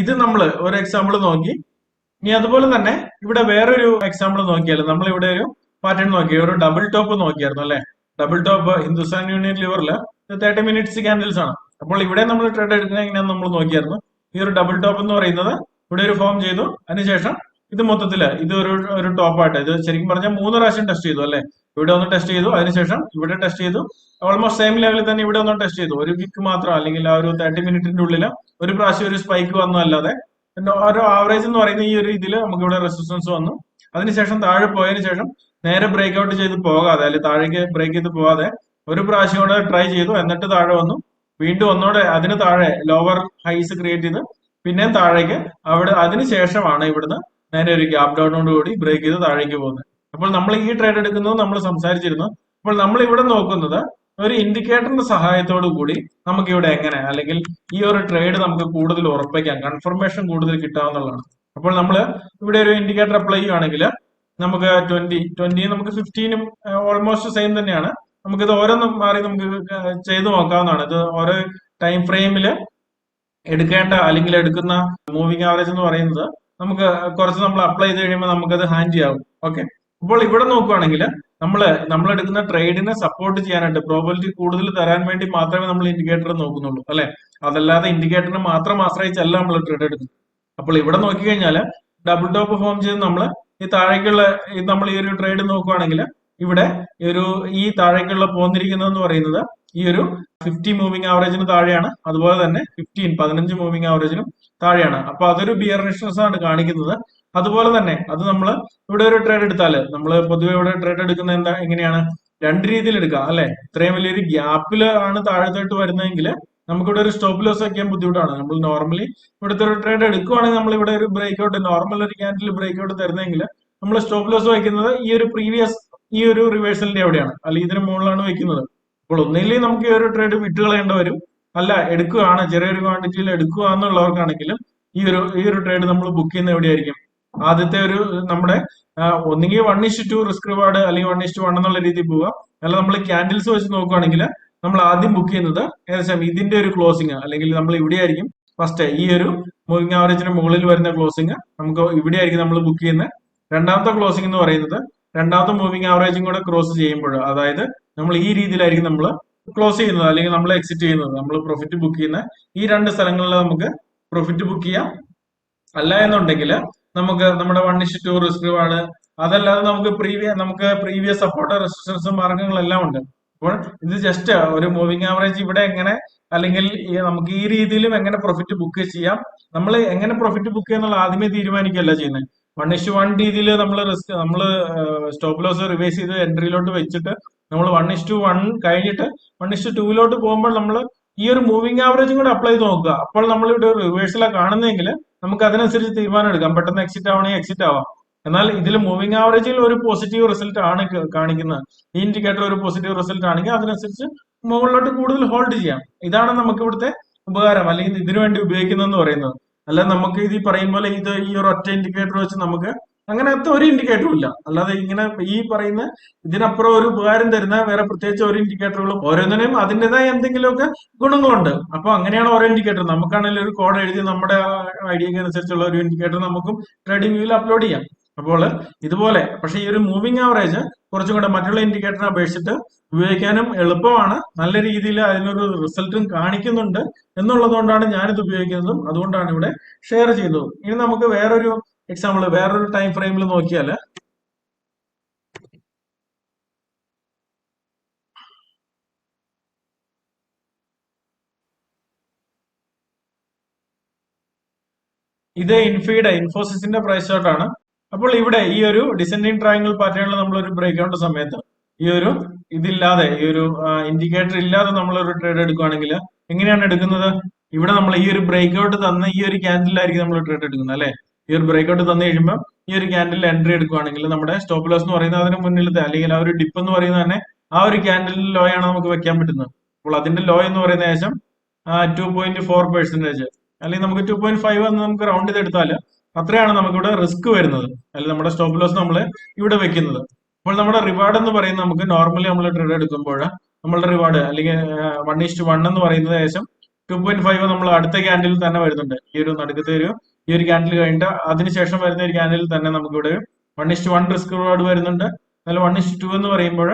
ഇത് നമ്മൾ ഒരു എക്സാമ്പിൾ നോക്കി. ഇനി അതുപോലെ തന്നെ ഇവിടെ വേറൊരു എക്സാമ്പിൾ നോക്കിയാലോ? നമ്മൾ ഇവിടെ ഒരു പാറ്റേൺ നോക്കി. ഒരു ഡബിൾ ടോപ്പ് നോക്കിയായിരുന്നു അല്ലെ? ഡബിൾ ടോപ്പ് ഹിന്ദുസ്ഥാൻ യൂണിയൻ ലിവറിൽ തേർട്ടി മിനിറ്റ്സ് ക്യാൻഡിൽസ് ആണ്. അപ്പോൾ ഇവിടെ നമ്മൾ ട്രേഡ് എടുക്കുന്നത് എങ്ങനെയാണെന്ന് നമ്മൾ നോക്കിയായിരുന്നു. ഈ ഒരു ഡബിൾ ടോപ്പ് എന്ന് പറയുന്നത് ഇവിടെ ഒരു ഫോം ചെയ്തു. അതിനുശേഷം ഇത് മൊത്തത്തിൽ ഇത് ഒരു ഒരു ടോപ്പായിട്ട് ഇത് ശരിക്കും പറഞ്ഞാൽ മൂന്ന് പ്രാവശ്യം ടെസ്റ്റ് ചെയ്തു അല്ലെ? ഇവിടെ ഒന്ന് ടെസ്റ്റ് ചെയ്തു അതിനുശേഷം ഇവിടെ ടെസ്റ്റ് ചെയ്തു. ഓൾമോസ്റ്റ് സെയിം ലെവലിൽ തന്നെ ഇവിടെ ഒന്ന് ടെസ്റ്റ് ചെയ്തു. ഒരു വിക്ക് മാത്രം അല്ലെങ്കിൽ ആ ഒരു തേർട്ടി മിനിറ്റിന്റെ ഉള്ളിൽ ഒരു പ്രാവശ്യം ഒരു സ്പൈക്ക് വന്നു അല്ലാതെ. ഒരു ആവറേജ് എന്ന് പറയുന്ന ഈ ഒരു ഇതിൽ നമുക്ക് ഇവിടെ റെസിസ്റ്റൻസ് വന്നു. അതിനുശേഷം താഴെ പോയതിനു ശേഷം നേരെ ബ്രേക്ക് ഔട്ട് ചെയ്ത് പോകാതെ അല്ലെങ്കിൽ താഴേക്ക് ബ്രേക്ക് ചെയ്ത് പോകാതെ ഒരു പ്രാവശ്യം കൂടെ ട്രൈ ചെയ്തു. എന്നിട്ട് താഴെ വന്നു. വീണ്ടും ഒന്നുകൂടെ അതിന് താഴെ ലോവർ ഹൈസ് ക്രിയേറ്റ് ചെയ്ത് പിന്നെയും താഴേക്ക് അവിടെ അതിനുശേഷമാണ് ഇവിടുന്ന് നേരെ ഒരു ഗ്യാപ് ഡൗണോട് കൂടി ബ്രേക്ക് ചെയ്ത് താഴേക്ക് പോകുന്നത്. അപ്പോൾ നമ്മൾ ഈ ട്രേഡ് എടുക്കുന്നത് നമ്മൾ സംസാരിച്ചിരുന്നു. അപ്പോൾ നമ്മൾ ഇവിടെ നോക്കുന്നത് ഒരു ഇൻഡിക്കേറ്ററിന്റെ സഹായത്തോടു കൂടി നമുക്ക് ഇവിടെ എങ്ങനെ അല്ലെങ്കിൽ ഈ ഒരു ട്രേഡ് നമുക്ക് കൂടുതൽ ഉറപ്പിക്കാം കൺഫർമേഷൻ കൂടുതൽ കിട്ടാവുന്നതാണ് അപ്പോൾ നമ്മൾ ഇവിടെ ഒരു ഇൻഡിക്കേറ്റർ അപ്ലൈ ചെയ്യുകയാണെങ്കിൽ നമുക്ക് ട്വന്റി ട്വന്റി നമുക്ക് ഫിഫ്റ്റീനും ഓൾമോസ്റ്റ് സെയിം തന്നെയാണ്. നമുക്കിത് ഓരോന്നും മാറി നമുക്ക് ചെയ്തു നോക്കാവുന്നതാണ്. ഇത് ഓരോ ടൈം ഫ്രെയിമിൽ എടുക്കേണ്ട അല്ലെങ്കിൽ എടുക്കുന്ന മൂവിങ് ആവറേജ് എന്ന് പറയുന്നത് നമുക്ക് കുറച്ച് നമ്മൾ അപ്ലൈ ചെയ്ത് കഴിയുമ്പോൾ നമുക്കത് ഹാൻഡ് ചെയ്യാവും ഓക്കെ അപ്പോൾ ഇവിടെ നോക്കുകയാണെങ്കിൽ നമ്മൾ നമ്മൾ എടുക്കുന്ന ട്രേഡിനെ സപ്പോർട്ട് ചെയ്യാനായിട്ട് പ്രോബിലിറ്റി കൂടുതൽ തരാൻ വേണ്ടി മാത്രമേ നമ്മൾ ഇൻഡിക്കേറ്റർ നോക്കുന്നുള്ളൂ അല്ലെ? അതല്ലാതെ ഇൻഡിക്കേറ്ററിനെ മാത്രം ആശ്രയിച്ചല്ല നമ്മൾ ട്രേഡ് എടുക്കുന്നത്. അപ്പോൾ ഇവിടെ നോക്കിക്കഴിഞ്ഞാൽ ഡബിൾ ടോപ്പ് ഫോം ചെയ്ത് നമ്മൾ ഈ താഴേക്കുള്ള നമ്മൾ ഈ ഒരു ട്രേഡ് നോക്കുകയാണെങ്കിൽ ഇവിടെ ഈ ഒരു ഈ താഴേക്കുള്ള പോന്നിരിക്കുന്നതെന്ന് പറയുന്നത് ഈ ഒരു ഫിഫ്റ്റി മൂവിംഗ് ആവറേജിന് താഴെയാണ്. അതുപോലെ തന്നെ ഫിഫ്റ്റീൻ പതിനഞ്ച് മൂവിംഗ് ആവറേജിനും താഴെയാണ്. അപ്പൊ അതൊരു ബിയർ ബിയർനിഷ്നസ് ആണ് കാണിക്കുന്നത്. അതുപോലെ തന്നെ അത് നമ്മൾ ഇവിടെ ഒരു ട്രേഡ് എടുത്താൽ നമ്മൾ പൊതുവെ ഇവിടെ ട്രേഡ് എടുക്കുന്നത് എന്താ എങ്ങനെയാണ്? രണ്ട് രീതിയിൽ എടുക്കാം അല്ലെ? ഇത്രയും വലിയൊരു ഗ്യാപ്പിൽ ആണ് താഴത്തോട്ട് വരുന്നതെങ്കിൽ നമുക്കിവിടെ ഒരു സ്റ്റോപ്പ് ലോസ് വയ്ക്കാൻ ബുദ്ധിമുട്ടാണ്. നമ്മൾ നോർമലി ഇവിടുത്തെ ഒരു ട്രേഡ് എടുക്കുവാണെങ്കിൽ നമ്മൾ ഇവിടെ ഒരു ബ്രേക്ക് ഔട്ട് നോർമൽ ഒരു ക്യാൻഡിൽ ബ്രേക്ക് ഔട്ട് തരുന്നതെങ്കിൽ നമ്മൾ സ്റ്റോപ്പ് ലോസ് വയ്ക്കുന്നത് ഈ ഒരു പ്രീവിയസ് ഈ ഒരു റിവേഴ്സലിന്റെ എവിടെയാണ് അല്ലെങ്കിൽ ഇതിന് മുകളിലാണ് വെക്കുന്നത്. അപ്പോൾ ഒന്നില്ലെങ്കിൽ നമുക്ക് ഈ ഒരു ട്രേഡ് വിട്ടുകളയേണ്ടി വരും. അല്ല എടുക്കുകയാണ്. ചെറിയൊരു ക്വാണ്ടിറ്റിയിൽ എടുക്കുക എന്നുള്ളവർക്കാണെങ്കിലും ഈ ഒരു ഈ ഒരു ട്രേഡ് നമ്മൾ ബുക്ക് ചെയ്യുന്ന എവിടെയായിരിക്കും? ആദ്യത്തെ ഒരു നമ്മുടെ ഒന്നുകിൽ one is to two risk reward അല്ലെങ്കിൽ വൺ ഇസ്റ്റ് വൺ എന്നുള്ള രീതിയിൽ പോവുക. അല്ല നമ്മൾ ക്യാൻഡിൽസ് വെച്ച് നോക്കുകയാണെങ്കിൽ നമ്മൾ ആദ്യം ബുക്ക് ചെയ്യുന്നത് ഏകദേശം ഇതിന്റെ ഒരു ക്ലോസിങ് അല്ലെങ്കിൽ നമ്മൾ ഇവിടെ ആയിരിക്കും ഫസ്റ്റ് ഈ ഒരു മൂവിങ് ആവറേജിന് മുകളിൽ വരുന്ന ക്ലോസിങ് നമുക്ക് ഇവിടെ ആയിരിക്കും നമ്മൾ ബുക്ക് ചെയ്യുന്നത്. രണ്ടാമത്തെ ക്ലോസിംഗ് എന്ന് പറയുന്നത് രണ്ടാമത്തെ മൂവിങ് ആവറേജും കൂടെ ക്രോസ് ചെയ്യുമ്പോൾ അതായത് നമ്മൾ ഈ രീതിയിലായിരിക്കും നമ്മൾ ക്ലോസ് ചെയ്യുന്നത് അല്ലെങ്കിൽ നമ്മൾ എക്സിറ്റ് ചെയ്യുന്നത്. നമ്മൾ പ്രോഫിറ്റ് ബുക്ക് ചെയ്യുന്ന ഈ രണ്ട് സ്ഥലങ്ങളിൽ നമുക്ക് പ്രോഫിറ്റ് ബുക്ക് ചെയ്യാം. അല്ല എന്നുണ്ടെങ്കിൽ നമുക്ക് നമ്മുടെ വൺ ഇഷ് ടു റിസ്ക് ആണ് അതല്ലാതെ നമുക്ക് പ്രീവിയസ് നമുക്ക് പ്രീവിയസ് സപ്പോർട്ട് റെസിസ്റ്റൻസ് മാർഗങ്ങളെല്ലാം ഉണ്ട്. അപ്പോൾ ഇത് ജസ്റ്റ് ഒരു മൂവിങ് ആവറേജ് ഇവിടെ എങ്ങനെ അല്ലെങ്കിൽ നമുക്ക് ഈ രീതിയിലും എങ്ങനെ പ്രോഫിറ്റ് ബുക്ക് ചെയ്യാം? നമ്മൾ എങ്ങനെ പ്രോഫിറ്റ് ബുക്ക് ചെയ്യാന്നുള്ള ആദ്യമേ തീരുമാനിക്കുകയല്ല ചെയ്യുന്നത്. വൺ ഇഷ് വൺ രീതിയിൽ നമ്മൾ റിസ്ക് നമ്മൾ സ്റ്റോപ്പ് ലോസ് റിവേഴ്സ് ചെയ്ത് എൻട്രിയിലോട്ട് വെച്ചിട്ട് നമ്മൾ വൺ ഇഷ് ടു വൺ കഴിഞ്ഞിട്ട് വൺ ഇഷ് ടു ടൂവിലോട്ട് പോകുമ്പോൾ നമ്മൾ ഈ ഒരു മൂവിംഗ് ആവറേജും കൂടെ അപ്ലൈ ചെയ്ത് നോക്കുക. അപ്പോൾ നമ്മൾ ഇവിടെ റിവേഴ്സലാണ് കാണുന്നതെങ്കിൽ നമുക്ക് അതിനനുസരിച്ച് തീരുമാനം എടുക്കാം. പെട്ടെന്ന് എക്സിറ്റ് ആവണമെങ്കിൽ എക്സിറ്റ് ആവാം. എന്നാൽ ഇതിൽ മൂവിംഗ് ആവറേജിൽ ഒരു പോസിറ്റീവ് റിസൾട്ട് ആണ് കാണിക്കുന്നത്. ഈ ഇൻഡിക്കേറ്റർ ഒരു പോസിറ്റീവ് റിസൾട്ട് ആണെങ്കിൽ അതിനനുസരിച്ച് മുകളിലോട്ട് കൂടുതൽ ഹോൾഡ് ചെയ്യാം. ഇതാണ് നമുക്ക് ഇവിടുത്തെ ഉപകാരം അല്ലെങ്കിൽ ഇതിനു വേണ്ടി ഉപയോഗിക്കുന്നതെന്ന് പറയുന്നത്. അല്ല നമുക്ക് ഇത് പറയും പോലെ ഇത് ഈ ഒരു ഒറ്റ ഇൻഡിക്കേറ്റർ വെച്ച് നമുക്ക് അങ്ങനത്തെ ഒരു ഇൻഡിക്കേറ്ററും ഇല്ല. അല്ലാതെ ഇങ്ങനെ ഈ പറയുന്ന ഇതിനപ്പുറം ഒരു ഉപകാരം തരുന്ന വേറെ പ്രത്യേകിച്ച് ഒരു ഇൻഡിക്കേറ്ററുകളും ഓരോന്നിനും അതിന്റെതായ എന്തെങ്കിലുമൊക്കെ ഗുണങ്ങളുണ്ട്. അപ്പൊ അങ്ങനെയാണ് ഓരോ ഇൻഡിക്കേറ്റർ നമുക്കാണെങ്കിലും ഒരു കോഡ് എഴുതി നമ്മുടെ ഐഡിയക്ക് അനുസരിച്ചുള്ള ഒരു ഇൻഡിക്കേറ്റർ നമുക്കും ട്രേഡിംഗ് വ്യൂവിൽ അപ്ലോഡ് ചെയ്യാം. അപ്പോൾ ഇതുപോലെ പക്ഷെ ഈ ഒരു മൂവിങ് ആവറേജ് കുറച്ചും കൂടെ മറ്റുള്ള ഇൻഡിക്കേറ്ററിനെ അപേക്ഷിച്ചിട്ട് ഉപയോഗിക്കാനും എളുപ്പമാണ്. നല്ല രീതിയിൽ അതിനൊരു റിസൾട്ടും കാണിക്കുന്നുണ്ട് എന്നുള്ളതുകൊണ്ടാണ് ഞാനിത് ഉപയോഗിക്കുന്നതും അതുകൊണ്ടാണ് ഇവിടെ ഷെയർ ചെയ്തതും. ഇനി നമുക്ക് വേറൊരു എക്സാമ്പിൾ വേറൊരു ടൈം ഫ്രെയിമിൽ നോക്കിയാൽ ഇത് ഇൻഫീഡ് ഇൻഫോസിസിന്റെ പ്രൈസ് ഷോട്ടാണ് അപ്പോൾ ഇവിടെ ഈ ഒരു ഡിസെൻഡിങ് ട്രയാങ്കിൾ പാറ്റേണിൽ നമ്മൾ ഒരു ബ്രേക്ക് ഔട്ട് സമയത്ത് ഈ ഒരു ഇതില്ലാതെ ഈ ഒരു ഇൻഡിക്കേറ്റർ ഇല്ലാതെ നമ്മൾ ഒരു ട്രേഡ് എടുക്കുകയാണെങ്കിൽ എങ്ങനെയാണ് എടുക്കുന്നത്? ഇവിടെ നമ്മൾ ഈ ഒരു ബ്രേക്ക് ഔട്ട് തന്ന ഈ ഒരു ക്യാൻഡിലായിരിക്കും നമ്മൾ ട്രേഡ് എടുക്കുന്നത് അല്ലെ? ഈ ഒരു ബ്രേക്ക് ഔട്ട് തന്നു കഴിയുമ്പോൾ ഈ ഒരു ക്യാൻഡിൽ എൻട്രി എടുക്കുകയാണെങ്കിൽ നമ്മുടെ സ്റ്റോപ്പ് ലോസ് എന്ന് പറയുന്നത് അതിന് മുന്നിലത്തെ അല്ലെങ്കിൽ ആ ഒരു ഡിപ്പ് എന്ന് പറയുന്നത് തന്നെ ആ ഒരു ക്യാൻഡിൽ ആണ് നമുക്ക് വെക്കാൻ പറ്റുന്നത്. അപ്പോൾ അതിന്റെ ലോ എന്ന് പറയുന്ന ശേഷം ടു പോയിന്റ് ഫോർ പെർസെന്റേജ് അല്ലെങ്കിൽ നമുക്ക് ടു പോയിന്റ് ഫൈവ് എന്ന് നമുക്ക് റൗണ്ട് ചെയ്തെടുത്താൽ അത്രയാണ് നമുക്കിവിടെ റിസ്ക് വരുന്നത്. അല്ലെങ്കിൽ നമ്മുടെ സ്റ്റോപ്പ് ലോസ് നമ്മൾ ഇവിടെ വെക്കുന്നത്. അപ്പോൾ നമ്മുടെ റിവാർഡ് എന്ന് പറയുന്നത് നമുക്ക് നോർമലി നമ്മൾ ട്രേഡ് എടുക്കുമ്പോൾ നമ്മളുടെ റിവാർഡ് അല്ലെങ്കിൽ വൺ ഈസ്റ്റ് വൺ എന്ന് പറയുന്നത് ഏകദേശം ടു പോയിന്റ് ഫൈവ് നമ്മൾ അടുത്ത ക്യാൻഡിൽ തന്നെ വരുന്നുണ്ട്. ഈ ഒരു നടുക്കത്തെ ഒരു ഈ ഒരു ക്യാൻഡിൽ കഴിഞ്ഞിട്ട് അതിനുശേഷം വരുന്ന ഒരു ക്യാൻഡിൽ തന്നെ നമുക്കിവിടെ one is to one risk reward വരുന്നുണ്ട്. എന്നാൽ വൺ ഇസ്റ്റ് ടു എന്ന് പറയുമ്പോൾ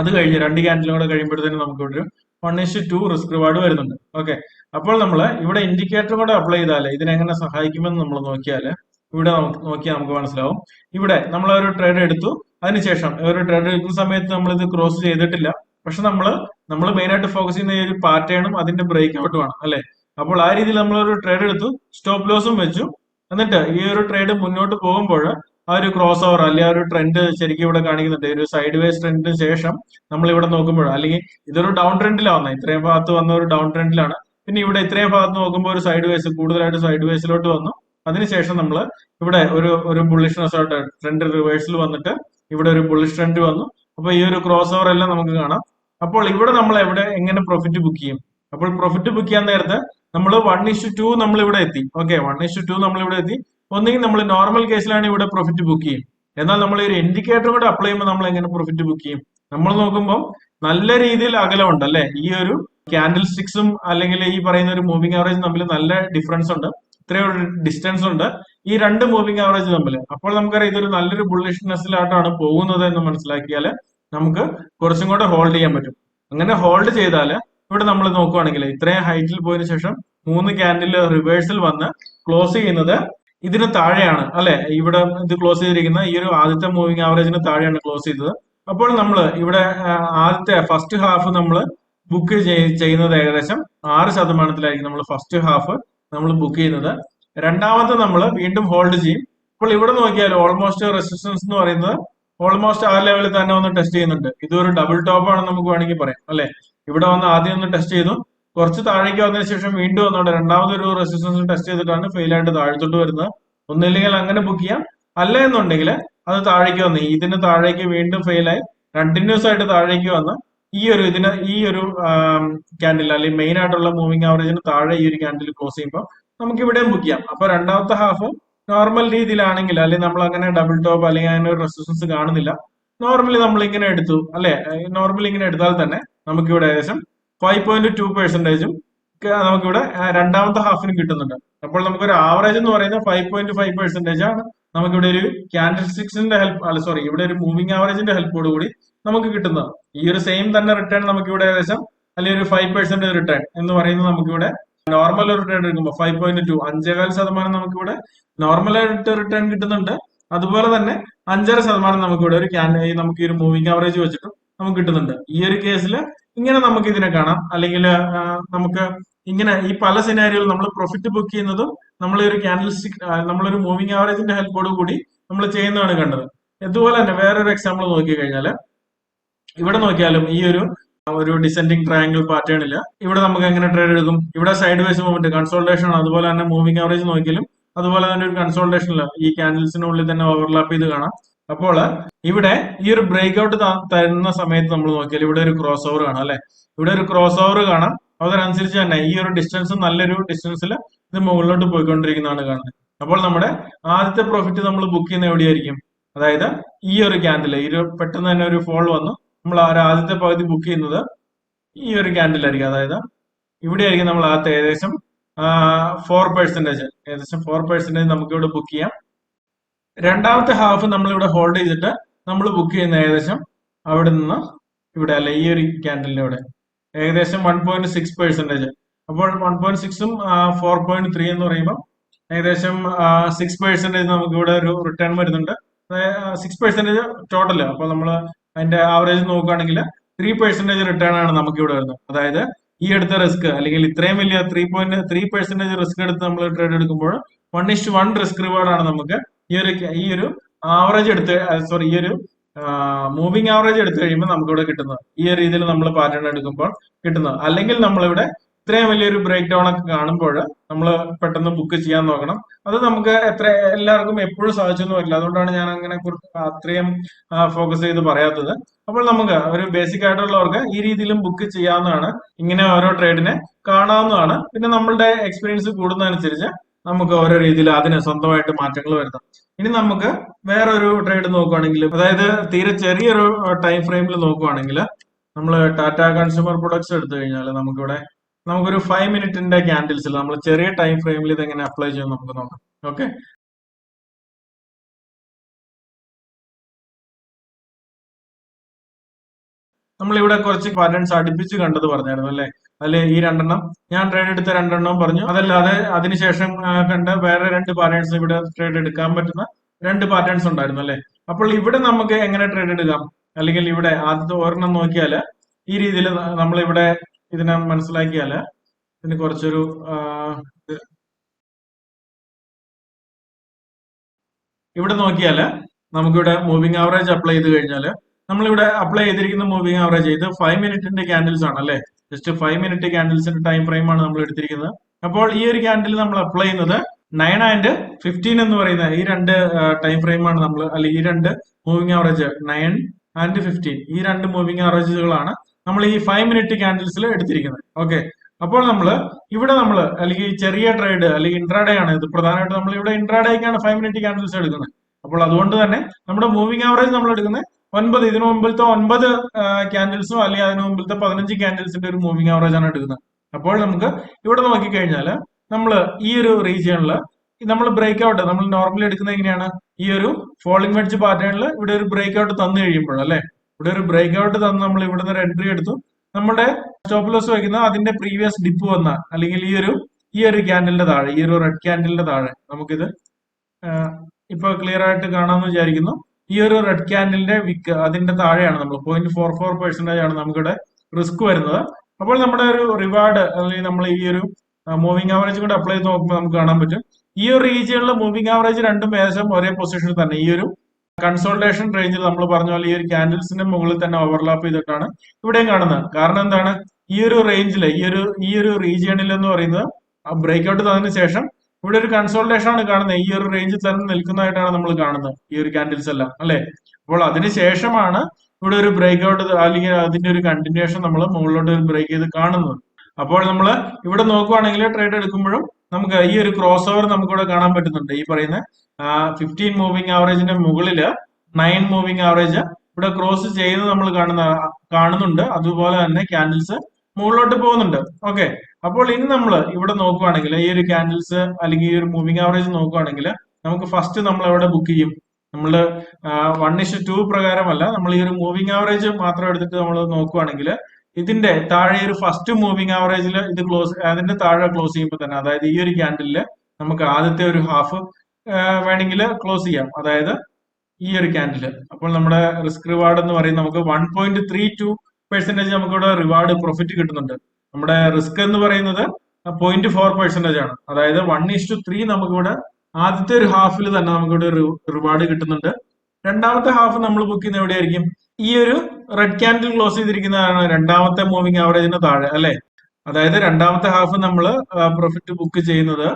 അത് കഴിഞ്ഞ് രണ്ട് ക്യാൻഡിലും കൂടെ കഴിയുമ്പോഴത്തേനും നമുക്ക് ഇവിടെ ഒരു one is to two risk reward വരുന്നുണ്ട്. ഓക്കെ അപ്പോൾ നമ്മൾ ഇവിടെ ഇൻഡിക്കേറ്റർ കൂടെ അപ്ലൈ ചെയ്താൽ ഇതിനെങ്ങനെ സഹായിക്കുമെന്ന് നമ്മൾ നോക്കിയാൽ ഇവിടെ നോക്കിയാൽ നമുക്ക് മനസ്സിലാവും. ഇവിടെ നമ്മൾ ഒരു ട്രേഡ് എടുത്തു. അതിനുശേഷം ഒരു ട്രേഡ് എടുക്കുന്ന സമയത്ത് നമ്മൾ ഇത് ക്രോസ് ചെയ്തിട്ടില്ല. പക്ഷെ നമ്മൾ നമ്മൾ മെയിൻ ആയിട്ട് ഫോക്കസ് ചെയ്യുന്ന ഈ ഒരു പാറ്റേണും അതിന്റെ ബ്രേക്ക് ഔട്ടുമാണ് അല്ലെ? അപ്പോൾ ആ രീതിയിൽ നമ്മൾ ഒരു ട്രേഡ് എടുത്തു സ്റ്റോപ്പ് ലോസും വെച്ചു. എന്നിട്ട് ഈ ഒരു ട്രേഡ് മുന്നോട്ട് പോകുമ്പോൾ ആ ഒരു ക്രോസ് ഓവർ അല്ലെങ്കിൽ ആ ഒരു ട്രെൻഡ് ശരിക്കും ഇവിടെ കാണിക്കുന്നുണ്ട്. ഒരു സൈഡ് വേസ് ട്രെൻഡിന് ശേഷം നമ്മൾ ഇവിടെ നോക്കുമ്പോൾ അല്ലെങ്കിൽ ഇതൊരു ഡൗൺ ട്രെൻഡിലാണ് ഇത്രയും ഭാഗത്ത് വന്ന ഒരു ഡൗൺ ട്രെൻഡിലാണ് പിന്നെ ഇവിടെ ഇത്രയും ഭാഗത്ത് നോക്കുമ്പോൾ ഒരു സൈഡ് വേസ് കൂടുതലായിട്ട് സൈഡ് വേസിലോട്ട് വന്നു. അതിനുശേഷം നമ്മൾ ഇവിടെ ഒരു ഒരു ബുള്ളിഷ്നെസ് ആയിട്ട് ട്രെൻഡ് റിവേഴ്സിൽ വന്നിട്ട് ഇവിടെ ഒരു ബുള്ളിഷ് ട്രെൻഡ് വന്നു. അപ്പൊ ഈ ഒരു ക്രോസ് ഓവർ എല്ലാം നമുക്ക് കാണാം. അപ്പോൾ ഇവിടെ നമ്മൾ എവിടെ എങ്ങനെ പ്രോഫിറ്റ് ബുക്ക് ചെയ്യും? അപ്പോൾ പ്രോഫിറ്റ് ബുക്ക് ചെയ്യാൻ നേരത്തെ നമ്മൾ വൺ ഇഷ്യൂ ടു നമ്മൾ ഇവിടെ എത്തി. ഓക്കെ വൺ ഇഷ്യൂ ടു നമ്മൾ ഇവിടെ എത്തി. ഒന്നെങ്കിൽ നമ്മൾ നോർമൽ കേസിലാണ് ഇവിടെ പ്രോഫിറ്റ് ബുക്ക് ചെയ്യും. എന്നാൽ നമ്മൾ ഒരു ഇൻഡിക്കേറ്റർ കൂടെ അപ്ലൈ ചെയ്യുമ്പോൾ നമ്മൾ എങ്ങനെ പ്രോഫിറ്റ് ബുക്ക് ചെയ്യും? നമ്മൾ നോക്കുമ്പോൾ നല്ല രീതിയിൽ അകലമുണ്ട് അല്ലെ? ഈ ഒരു ക്യാൻഡിൽ സ്റ്റിക്സും അല്ലെങ്കിൽ ഈ പറയുന്ന ഒരു മൂവിംഗ് ആവറേജും തമ്മിൽ നല്ല ഡിഫറൻസ് ഉണ്ട്. ഇത്രയും ഡിസ്റ്റൻസ് ഉണ്ട്. ഈ രണ്ട് മൂവിംഗ് ആവറേജ് തമ്മിൽ. അപ്പോൾ നമുക്കറിയാം ഇതൊരു നല്ലൊരു ബുള്ളിഷ്നെസ്സിലായിട്ടാണ് പോകുന്നത് എന്ന് മനസ്സിലാക്കിയാൽ നമുക്ക് കുറച്ചും കൂടെ ഹോൾഡ് ചെയ്യാൻ പറ്റും. അങ്ങനെ ഹോൾഡ് ചെയ്താൽ ഇവിടെ നമ്മൾ നോക്കുവാണെങ്കിൽ ഇത്രയും ഹൈറ്റിൽ പോയതിനു ശേഷം മൂന്ന് ക്യാൻഡിൽ റിവേഴ്സിൽ വന്ന് ക്ലോസ് ചെയ്യുന്നത് ഇതിന് താഴെയാണ്. അല്ലെ? ഇവിടെ ഇത് ക്ലോസ് ചെയ്തിരിക്കുന്ന ഈ ഒരു ആദ്യത്തെ മൂവിംഗ് ആവറേജിന് താഴെയാണ് ക്ലോസ് ചെയ്തത്. അപ്പോൾ നമ്മൾ ഇവിടെ ആദ്യത്തെ ഫസ്റ്റ് ഹാഫ് നമ്മൾ ബുക്ക് ചെയ്യുന്നത് ഏകദേശം ആറ് ശതമാനത്തിലായിരിക്കും നമ്മൾ ഫസ്റ്റ് ഹാഫ് നമ്മൾ ബുക്ക് ചെയ്യുന്നത്. രണ്ടാമത്തെ നമ്മൾ വീണ്ടും ഹോൾഡ് ചെയ്യും. അപ്പോൾ ഇവിടെ നോക്കിയാൽ ഓൾമോസ്റ്റ് റെസിസ്റ്റൻസ് എന്ന് പറയുന്നത് ഓൾമോസ്റ്റ് ആ ലെവലിൽ തന്നെ ഒന്ന് ടെസ്റ്റ് ചെയ്യുന്നുണ്ട്. ഇതൊരു ഡബിൾ ടോപ്പ് ആണെന്ന് നമുക്ക് വേണമെങ്കിൽ പറയാം അല്ലെ? ഇവിടെ വന്ന് ആദ്യം ഒന്ന് ടെസ്റ്റ് ചെയ്തു. കുറച്ച് താഴേക്ക് വന്നതിന് ശേഷം വീണ്ടും ഒന്നുകൂടെ രണ്ടാമതൊരു റെസിസ്റ്റൻസ് ടെസ്റ്റ് ചെയ്തിട്ടാണ് ഫെയിൽ ആയിട്ട് താഴ്ത്തോട്ട് വരുന്നത്. ഒന്നില്ലെങ്കിൽ അങ്ങനെ ബുക്ക് ചെയ്യാം. അല്ല എന്നുണ്ടെങ്കിൽ അത് താഴേക്ക് വന്ന്. ഇതിന് താഴേക്ക് വീണ്ടും ഫെയിൽ ആയി. കണ്ടിന്യൂസ് ആയിട്ട് താഴേക്ക് വന്ന് ഈ ഒരു ഇതിന് ഈ ഒരു ക്യാൻഡിൽ അല്ലെങ്കിൽ മെയിൻ ആയിട്ടുള്ള മൂവിങ് ആവറേജിന് താഴെ ഈ ഒരു ക്യാൻഡിൽ ക്ലോസ് ചെയ്യുമ്പോൾ നമുക്ക് ഇവിടെയും ബുക്ക് ചെയ്യാം. അപ്പൊ രണ്ടാമത്തെ ഹാഫ് നോർമൽ രീതിയിലാണെങ്കിൽ അല്ലെങ്കിൽ നമ്മൾ അങ്ങനെ ഡബിൾ ടോപ്പ് അല്ലെങ്കിൽ അങ്ങനെ ഒരു റെസിസ്റ്റൻസ് കാണുന്നില്ല. നോർമലി നമ്മൾ ഇങ്ങനെ എടുത്തു അല്ലെ നോർമലി ഇങ്ങനെ എടുത്താൽ തന്നെ നമുക്ക് ഇവിടെ ഏകദേശം ഫൈവ് പോയിന്റ് ടു പെർസെന്റേജും നമുക്കിവിടെ രണ്ടാമത്തെ ഹാഫിന് കിട്ടുന്നുണ്ട്. അപ്പോൾ നമുക്ക് ഒരു ആവറേജ് എന്ന് പറയുന്നത് ഫൈവ് പോയിന്റ് ഫൈവ് പെർസെന്റേജ് ആണ്. നമുക്കിവിടെ ഒരു ക്യാൻഡിൽ സ്റ്റിക്സിന്റെ ഹെൽപ്പ് അല്ല സോറി ഇവിടെ ഒരു മൂവിംഗ് ആവറേജിന്റെ ഹെൽപ്പോട് കൂടി നമുക്ക് കിട്ടുന്നത്. ഈ ഒരു സെയിം തന്നെ റിട്ടേൺ നമുക്ക് ഇവിടെ ഏകദേശം അല്ലെങ്കിൽ ഒരു ഫൈവ് പെർസെന്റ് റിട്ടേൺ എന്ന് പറയുന്നത് നമുക്ക് ഇവിടെ നോർമൽ റിട്ടേൺ എടുക്കുമ്പോൾ ഫൈവ് പോയിന്റ് ടു അഞ്ചേകാൽ ശതമാനം നമുക്കിവിടെ നോർമൽ ആയിട്ട് റിട്ടേൺ കിട്ടുന്നുണ്ട്. അതുപോലെ തന്നെ അഞ്ചര ശതമാനം നമുക്കിവിടെ ഒരു ക്യാൻ നമുക്ക് ഈ ഒരു മൂവിംഗ് ആവറേജ് വെച്ചിട്ടും നമുക്ക് കിട്ടുന്നുണ്ട്. ഈ ഒരു കേസിൽ ഇങ്ങനെ നമുക്ക് ഇതിനെ കാണാം. അല്ലെങ്കിൽ നമുക്ക് ഇങ്ങനെ ഈ പല സിനാരിയോയിൽ നമ്മൾ പ്രോഫിറ്റ് ബുക്ക് ചെയ്യുന്നതും നമ്മൾ ഒരു ക്യാൻഡിൽ സ്റ്റിക് നമ്മളൊരു മൂവിംഗ് ആവറേജിന്റെ ഹെൽപ്പോട് കൂടി നമ്മൾ ചെയ്യുന്നതാണ് കണ്ടത്. ഇതുപോലെ തന്നെ വേറൊരു എക്സാമ്പിൾ നോക്കി കഴിഞ്ഞാൽ ഇവിടെ നോക്കിയാലും ഈ ഒരു ഒരു ഡിസെൻഡിങ് ട്രയാങ്കിൾ പാറ്റേണിൽ ഇവിടെ നമുക്ക് എങ്ങനെ ട്രേഡ് എടുക്കും? ഇവിടെ സൈഡ് വൈസ് മൂവ്മെന്റ് കൺസോൾട്ടേഷൻ അതുപോലെ തന്നെ മൂവിംഗ് ആവറേജ് നോക്കിയാലും അതുപോലെ തന്നെ ഒരു കൺസോൾട്ടേഷനിൽ ഈ ക്യാൻഡിൽസിനുള്ളിൽ തന്നെ ഓവർലാപ്പ് ചെയ്ത് കാണാം. അപ്പോൾ ഇവിടെ ഈ ഒരു ബ്രേക്ക് ഔട്ട് തരുന്ന സമയത്ത് നമ്മൾ നോക്കിയാൽ ഇവിടെ ഒരു ക്രോസ് ഓവർ കാണാം അല്ലെ? ഇവിടെ ഒരു ക്രോസ് ഓവർ കാണാം. അതിനനുസരിച്ച് തന്നെ ഈ ഒരു ഡിസ്റ്റൻസ് നല്ലൊരു ഡിസ്റ്റൻസിൽ ഇത് മുകളിലോട്ട് പോയിക്കൊണ്ടിരിക്കുന്നതാണ് കാണുന്നത്. അപ്പോൾ നമ്മുടെ ആദ്യത്തെ പ്രോഫിറ്റ് നമ്മൾ ബുക്ക് ചെയ്യുന്ന എവിടെയായിരിക്കും? അതായത് ഈ ഒരു ക്യാൻഡിൽ ഈ ഒരു പെട്ടെന്ന് തന്നെ ഒരു ഫോൾ വന്നു. നമ്മൾ ആ ആദ്യത്തെ പകുതി ബുക്ക് ചെയ്യുന്നത് ഈ ഒരു ക്യാൻഡിലായിരിക്കും അതായത് ഇവിടെ ആയിരിക്കും നമ്മൾ ആദ്യത്തെ ഏകദേശം ഫോർ പെർസെന്റേജ് ഏകദേശം ഫോർ പെർസെന്റേജ് നമുക്ക് ഇവിടെ ബുക്ക് ചെയ്യാം. രണ്ടാമത്തെ ഹാഫ് നമ്മൾ ഇവിടെ ഹോൾഡ് ചെയ്തിട്ട് നമ്മൾ ബുക്ക് ചെയ്യുന്ന ഏകദേശം അവിടെ നിന്ന് ഇവിടെ അല്ല ഈ ഒരു ക്യാൻഡലിന്റെ ഏകദേശം വൺ പോയിന്റ് സിക്സ് പെർസെന്റേജ് അപ്പോൾ വൺ പോയിന്റ് സിക്സും ഫോർ പോയിന്റ് ത്രീ എന്ന് പറയുമ്പോൾ ഏകദേശം സിക്സ് പെർസെന്റേജ് നമുക്ക് ഇവിടെ ഒരു റിട്ടേൺ വരുന്നുണ്ട്. സിക്സ് പെർസെന്റേജ് ടോട്ടൽ അപ്പോൾ നമ്മൾ അതിന്റെ ആവറേജ് നോക്കുകയാണെങ്കിൽ ത്രീ പെർസെന്റേജ് റിട്ടേൺ ആണ് നമുക്ക് ഇവിടെ വരുന്നത്. അതായത് ഈ എടുത്ത റിസ്ക് അല്ലെങ്കിൽ ഇത്രയും വലിയ three point three percentage risk എടുത്ത് നമ്മൾ ട്രേഡ് എടുക്കുമ്പോൾ one is to one risk reward ആണ് നമുക്ക് ഈ ഒരു ഈ ഒരു ആവറേജ് എടുത്ത് സോറി ഈ ഒരു മൂവിങ് ആവറേജ് എടുത്തു കഴിയുമ്പോൾ നമുക്ക് ഇവിടെ കിട്ടുന്നത്. ഈ രീതിയിൽ നമ്മൾ പാറ്റേൺ എടുക്കുമ്പോൾ കിട്ടുന്നത്. അല്ലെങ്കിൽ നമ്മളിവിടെ ഇത്രയും വലിയൊരു ബ്രേക്ക് ഡൗൺ ഒക്കെ കാണുമ്പോൾ നമ്മൾ പെട്ടെന്ന് ബുക്ക് ചെയ്യാൻ നോക്കണം. അത് നമുക്ക് എത്ര എല്ലാവർക്കും എപ്പോഴും സാധിച്ചൊന്നും വരില്ല. അതുകൊണ്ടാണ് ഞാൻ അങ്ങനെ അത്രയും ഫോക്കസ് ചെയ്ത് പറയാത്തത്. അപ്പോൾ നമുക്ക് ഒരു ബേസിക് ആയിട്ടുള്ളവർക്ക് ഈ രീതിയിലും ബുക്ക് ചെയ്യാവുന്നതാണ്. ഇങ്ങനെ ഓരോ ട്രേഡിനെ കാണാവുന്നതാണ്. പിന്നെ നമ്മളുടെ എക്സ്പീരിയൻസ് കൂടുന്നതനുസരിച്ച് നമുക്ക് ഓരോ രീതിയിൽ അതിന് സ്വന്തമായിട്ട് മാറ്റങ്ങൾ വരുത്താം. ഇനി നമുക്ക് വേറൊരു ട്രേഡ് നോക്കുകയാണെങ്കിൽ അതായത് തീരെ ചെറിയൊരു ടൈം ഫ്രെയിമിൽ നോക്കുകയാണെങ്കിൽ നമ്മൾ ടാറ്റ കൺസ്യൂമർ പ്രൊഡക്ട്സ് എടുത്തു കഴിഞ്ഞാൽ നമുക്കിവിടെ നമുക്കൊരു ഫൈവ് മിനിറ്റിന്റെ ക്യാൻഡിൽസിൽ നമ്മൾ ചെറിയ ടൈം ഫ്രെയിമിൽ ഇത് എങ്ങനെ അപ്ലൈ ചെയ്യുമെന്ന് നമുക്ക് നോക്കാം. ഓക്കെ നമ്മളിവിടെ കുറച്ച് പാറ്റേൺസ് അടുപ്പിച്ച് കണ്ടത് പറഞ്ഞായിരുന്നു അല്ലെ? അതിൽ ഈ രണ്ടെണ്ണം. ഞാൻ ട്രേഡ് എടുത്ത രണ്ടെണ്ണം പറഞ്ഞു. അതല്ലാതെ അതിനുശേഷം കണ്ട വേറെ രണ്ട് പാറ്റേൺസ് ഇവിടെ ട്രേഡ് എടുക്കാൻ പറ്റുന്ന രണ്ട് പാറ്റേൺസ് ഉണ്ടായിരുന്നു അല്ലെ? അപ്പോൾ ഇവിടെ നമുക്ക് എങ്ങനെ ട്രേഡ് എടുക്കാം? അല്ലെങ്കിൽ ഇവിടെ ആദ്യത്തെ ഒരെണ്ണം നോക്കിയാൽ ഈ രീതിയിൽ നമ്മൾ ഇവിടെ ഇതിനെ മനസ്സിലാക്കിയാൽ ഇതിന് കുറച്ചൊരു ഇവിടെ നോക്കിയാൽ നമുക്കിവിടെ മൂവിങ് ആവറേജ് അപ്ലൈ ചെയ്ത് കഴിഞ്ഞാൽ നമ്മളിവിടെ അപ്ലൈ ചെയ്തിരിക്കുന്ന മൂവിങ് ആവറേജ് ഇത് ഫൈവ് മിനിറ്റിന്റെ ക്യാൻഡിൽസ് ആണ് അല്ലെ ജസ്റ്റ് ഫൈവ് മിനിറ്റ് ക്യാൻഡിൽസിന്റെ ടൈം ഫ്രെയിം ആണ് നമ്മൾ എടുത്തിരിക്കുന്നത്. അപ്പോൾ ഈ ഒരു ക്യാൻഡിൽ നമ്മൾ അപ്ലൈ ചെയ്യുന്നത് നയൻ ആൻഡ് ഫിഫ്റ്റീൻ എന്ന് പറയുന്ന ഈ രണ്ട് ടൈം ഫ്രെയിം ആണ് നമ്മൾ അല്ലെങ്കിൽ ഈ രണ്ട് moving average nine and fifteen ഈ രണ്ട് മൂവിങ് ആവറേജുകളാണ് നമ്മൾ ഈ ഫൈവ് മിനിറ്റ് ക്യാൻഡിൽസിൽ എടുത്തിരിക്കുന്നത്. ഓക്കെ അപ്പോൾ നമ്മൾ ഇവിടെ നമ്മൾ അല്ലെങ്കിൽ ചെറിയ ട്രേഡ് അല്ലെങ്കിൽ ഇൻട്രാഡേ ആണ് ഇത് പ്രധാനമായിട്ട് നമ്മൾ ഇവിടെ ഇൻട്രാഡേക്കാണ് ഫൈവ് മിനിറ്റ് ക്യാൻഡിൽസ് എടുക്കുന്നത്. അപ്പോൾ അതുകൊണ്ട് തന്നെ നമ്മുടെ മൂവിംഗ് ആവറേജ് നമ്മൾ എടുക്കുന്നത് ഒൻപത് ഇതിനു മുമ്പിലത്തെ ഒൻപത് ക്യാൻഡിൽസും അല്ലെങ്കിൽ അതിനു മുമ്പിലത്തെ പതിനഞ്ച് ക്യാൻഡിൽസിന്റെ ഒരു മൂവിംഗ് ആവറേജ് ആണ് എടുക്കുന്നത്. അപ്പോൾ നമുക്ക് ഇവിടെ നോക്കിക്കഴിഞ്ഞാൽ നമ്മൾ ഈ ഒരു റീജിയണിൽ നമ്മൾ ബ്രേക്ക് ഔട്ട് നമ്മൾ നോർമലി എടുക്കുന്നത് എങ്ങനെയാണ്? ഈ ഒരു ഫോളിംഗ് വെഡ്ജ് പാറ്റേണിൽ ഇവിടെ ഒരു ബ്രേക്ക് ഔട്ട് തന്നു കഴിയുമ്പോൾ അല്ലെ? ഇവിടെ ഒരു ബ്രേക്ക് ഔട്ട് തന്ന് നമ്മൾ ഇവിടുന്ന് ഒരു എൻട്രി എടുത്തു. നമ്മുടെ സ്റ്റോപ്പ് ലോസ് വയ്ക്കുന്ന അതിന്റെ പ്രീവിയസ് ഡിപ്പ് വന്ന അല്ലെങ്കിൽ ഈ ഒരു ഈ ഒരു ക്യാൻഡലിന്റെ താഴെ ഈ ഒരു റെഡ് ക്യാൻഡലിന്റെ താഴെ നമുക്കിത് ഇപ്പൊ ക്ലിയർ ആയിട്ട് കാണാമെന്ന് വിചാരിക്കുന്നു. ഈ ഒരു റെഡ് ക്യാൻഡലിന്റെ വിക്ക് അതിന്റെ താഴെയാണ് നമ്മൾ പോയിന്റ് ഫോർ ഫോർ പെർസെന്റേജ് ആണ് നമുക്കിവിടെ റിസ്ക് വരുന്നത്. അപ്പോൾ നമ്മുടെ ഒരു റിവാർഡ് അല്ലെങ്കിൽ നമ്മൾ ഈ ഒരു മൂവിംഗ് ആവറേജ് കൂടെ അപ്ലൈ ചെയ്ത് നോക്കുമ്പോൾ നമുക്ക് കാണാൻ പറ്റും. ഈ ഒരു റീജിയണിൽ മൂവിംഗ് ആവറേജ് രണ്ടും ഏകദേശം ഒരേ പൊസിഷനിൽ തന്നെ ഈ ഒരു കൺസോൾട്ടേഷൻ റേഞ്ചിൽ നമ്മൾ പറഞ്ഞ പോലെ ഈ ഒരു ക്യാൻഡിൽസിന്റെ മുകളിൽ തന്നെ ഓവർലാപ്പ് ചെയ്തിട്ടാണ് ഇവിടെയും കാണുന്നത്. കാരണം എന്താണ്? ഈ ഒരു റേഞ്ചിൽ ഈ ഒരു ഈ ഒരു റീജിയണിൽ എന്ന് പറയുന്നത് ബ്രേക്ക് ഔട്ട് തന്നതിന് ശേഷം ഇവിടെ ഒരു കൺസോൾട്ടേഷൻ ആണ് കാണുന്നത്. ഈ ഒരു റേഞ്ചിൽ തന്നെ നിൽക്കുന്നതായിട്ടാണ് നമ്മൾ കാണുന്നത് ഈ ഒരു ക്യാൻഡിൽസ് എല്ലാം അല്ലെ? അപ്പോൾ അതിന് ശേഷമാണ് ഇവിടെ ഒരു ബ്രേക്ക് ഔട്ട് അല്ലെങ്കിൽ അതിന്റെ ഒരു കണ്ടിന്യൂഷൻ നമ്മൾ മുകളിലോട്ട് ബ്രേക്ക് ചെയ്ത് കാണുന്നത്. അപ്പോൾ നമ്മൾ ഇവിടെ നോക്കുവാണെങ്കിൽ ട്രേഡ് എടുക്കുമ്പോഴും നമുക്ക് ഈ ഒരു ക്രോസ് ഓവർ നമുക്കിവിടെ കാണാൻ പറ്റുന്നുണ്ട്. ഈ പറയുന്ന ഫിഫ്റ്റീൻ മൂവിംഗ് ആവറേജിന്റെ മുകളിൽ നയൻ മൂവിംഗ് ആവറേജ് ഇവിടെ ക്രോസ് ചെയ്ത് നമ്മൾ കാണുന്ന കാണുന്നുണ്ട്. അതുപോലെ തന്നെ ക്യാൻഡിൽസ് മുകളിലോട്ട് പോകുന്നുണ്ട്. ഓക്കെ അപ്പോൾ ഇനി നമ്മൾ ഇവിടെ നോക്കുവാണെങ്കിൽ ഈ ഒരു ക്യാൻഡിൽസ് അല്ലെങ്കിൽ ഈ ഒരു മൂവിംഗ് ആവറേജ് നോക്കുവാണെങ്കിൽ നമുക്ക് ഫസ്റ്റ് നമ്മൾ എവിടെ ബുക്ക് ചെയ്യും? നമ്മൾ വൺ ഇഷ് ടു പ്രകാരമല്ല. നമ്മൾ ഈ ഒരു മൂവിംഗ് ആവറേജ് മാത്രം എടുത്തിട്ട് നമ്മൾ നോക്കുവാണെങ്കിൽ ഇതിന്റെ താഴെ ഒരു ഫസ്റ്റ് മൂവിംഗ് ആവറേജിൽ ഇത് ക്ലോസ് അതിന്റെ താഴെ ക്ലോസ് ചെയ്യുമ്പോൾ തന്നെ അതായത് ഈ ഒരു ക്യാൻഡിലിൽ നമുക്ക് ആദ്യത്തെ ഒരു ഹാഫ് വേണമെങ്കിൽ ക്ലോസ് ചെയ്യാം. അതായത് ഈ ഒരു ക്യാൻഡിൽ അപ്പോൾ നമ്മുടെ റിസ്ക് റിവാർഡ് എന്ന് പറയുന്നത് നമുക്ക് one point three two percentage നമുക്കിവിടെ റിവാർഡ് പ്രോഫിറ്റ് കിട്ടുന്നുണ്ട്. നമ്മുടെ റിസ്ക് എന്ന് പറയുന്നത് പോയിന്റ് ഫോർ പെർസെന്റേജ് ആണ്. അതായത് വൺ ഈസ് ടു ത്രീ നമുക്കിവിടെ ആദ്യത്തെ ഒരു ഹാഫിൽ തന്നെ നമുക്കിവിടെ റിവാർഡ് കിട്ടുന്നുണ്ട്. രണ്ടാമത്തെ ഹാഫ് നമ്മൾ ബുക്ക് ചെയ്യുന്ന എവിടെയായിരിക്കും? ഈ ഒരു റെഡ് ക്യാൻഡിൽ ക്ലോസ് ചെയ്തിരിക്കുന്നതാണ് രണ്ടാമത്തെ മൂവിംഗ് ആവറേജിന് താഴെ അല്ലെ? അതായത് രണ്ടാമത്തെ ഹാഫ് നമ്മൾ പ്രോഫിറ്റ് ബുക്ക് ചെയ്യുന്നത്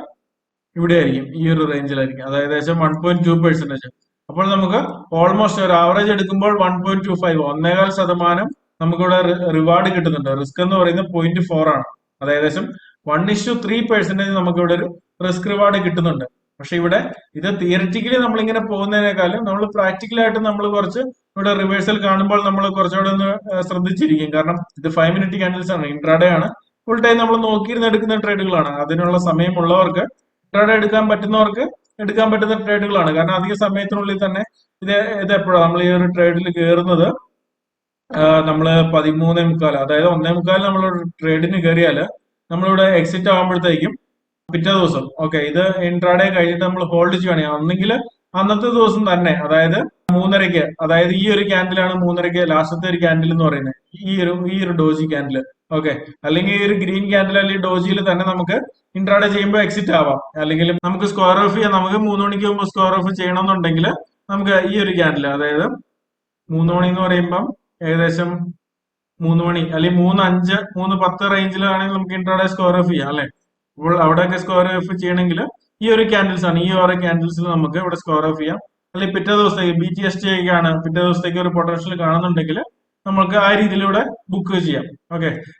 ഇവിടെ ആയിരിക്കും ഈ ഒരു റേഞ്ചിലായിരിക്കും അതായത് ഏകദേശം വൺ പോയിന്റ് ടു പെർസെന്റേജ് അപ്പോൾ നമുക്ക് ഓൾമോസ്റ്റ് ഒരു ആവറേജ് എടുക്കുമ്പോൾ വൺ പോയിന്റ് ടു ഫൈവ് ഒന്നേകാൽ ശതമാനം നമുക്കിവിടെ റിവാർഡ് കിട്ടുന്നുണ്ട്. റിസ്ക് എന്ന് പറയുന്നത് പോയിന്റ് ഫോർ ആണ്. അത് ഏകദേശം വൺ ഇഷ്യൂ ത്രീ പെർസെന്റേജ് നമുക്കിവിടെ ഒരു റിസ്ക് റിവാർഡ് കിട്ടുന്നുണ്ട്. പക്ഷെ ഇവിടെ ഇത് തിയറിറ്റിക്കലി നമ്മളിങ്ങനെ പോകുന്നതിനേക്കാളും നമ്മൾ പ്രാക്ടിക്കലായിട്ട് നമ്മൾ കുറച്ച് ഇവിടെ റിവേഴ്സൽ കാണുമ്പോൾ നമ്മൾ കുറച്ചുകൂടെ ഒന്ന് ശ്രദ്ധിച്ചിരിക്കും. കാരണം ഇത് ഫൈവ് മിനിറ്റ് ക്യാൻഡിൽസ് ആണ്. ഇൻട്രാഡേ ആണ്. ഫുൾ ടൈം നമ്മൾ നോക്കിയിരുന്ന് എടുക്കുന്ന ട്രേഡുകളാണ് അതിനുള്ള സമയമുള്ളവർക്ക് ഇൻട്രാഡേ എടുക്കാൻ പറ്റുന്നവർക്ക് എടുക്കാൻ പറ്റുന്ന ട്രേഡുകളാണ് കാരണം അധിക സമയത്തിനുള്ളിൽ തന്നെ ഇത് ഇത് എപ്പോഴാണ് നമ്മൾ ഈ ഒരു ട്രേഡിൽ കയറുന്നത് നമ്മൾ പതിമൂന്നേ മുക്കാൽ അതായത് ഒന്നേ മുക്കാൽ നമ്മൾ ട്രേഡിന് കയറിയാൽ നമ്മളിവിടെ എക്സിറ്റ് ആകുമ്പോഴത്തേക്കും പിറ്റേ ദിവസം ഓക്കെ ഇത് ഇൻട്രാഡേ കഴിഞ്ഞിട്ട് നമ്മൾ ഹോൾഡ് ചെയ്യുകയാണെങ്കിൽ ഒന്നെങ്കിൽ അന്നത്തെ ദിവസം തന്നെ അതായത് മൂന്നരയ്ക്ക് അതായത് ഈ ഒരു ക്യാൻഡിലാണ് മൂന്നരയ്ക്ക് ലാസ്റ്റത്തെ ഒരു ക്യാൻഡിൽ എന്ന് പറയുന്നത് ഈ ഒരു ഈ ഒരു ഡോജി ക്യാൻഡിൽ ഓക്കെ അല്ലെങ്കിൽ ഈ ഒരു ഗ്രീൻ ക്യാൻഡിൽ അല്ലെങ്കിൽ ഡോജിയിൽ തന്നെ നമുക്ക് ഇൻട്രാഡേ ചെയ്യുമ്പോൾ എക്സിറ്റ് ആവാം. അല്ലെങ്കിൽ നമുക്ക് സ്ക്വയർ ഓഫ് ചെയ്യാം. നമുക്ക് മൂന്ന് മണിക്ക് മുമ്പ് സ്ക്വയർ ഓഫ് ചെയ്യണമെന്നുണ്ടെങ്കിൽ നമുക്ക് ഈ ഒരു ക്യാൻഡിൽ അതായത് മൂന്ന് മണി എന്ന് പറയുമ്പം ഏകദേശം മൂന്ന് മണി അല്ലെങ്കിൽ മൂന്ന് അഞ്ച് മൂന്ന് പത്ത് റേഞ്ചിലാണെങ്കിൽ നമുക്ക് ഇൻട്രാഡേ സ്ക്വയർ ഓഫ് ചെയ്യാം അല്ലെ? അപ്പോൾ അവിടെയൊക്കെ സ്ക്വയർ ഓഫ് ചെയ്യണമെങ്കിൽ ഈ ഒരു ക്യാൻഡിൽസ് ആണ്. ഈ ഓരോ ക്യാൻഡിൽസിൽ നമുക്ക് ഇവിടെ സ്ക്വയർ ഓഫ് ചെയ്യാം. അല്ലെങ്കിൽ പിറ്റേ ദിവസത്തേക്ക് ബി ടി എസ് ടി ആണ് പിറ്റേ ദിവസത്തേക്ക് ഒരു പൊട്ടൻഷ്യൽ കാണുന്നുണ്ടെങ്കിൽ നമുക്ക് ആ രീതിയിലൂടെ ബുക്ക് ചെയ്യാം. ഓക്കെ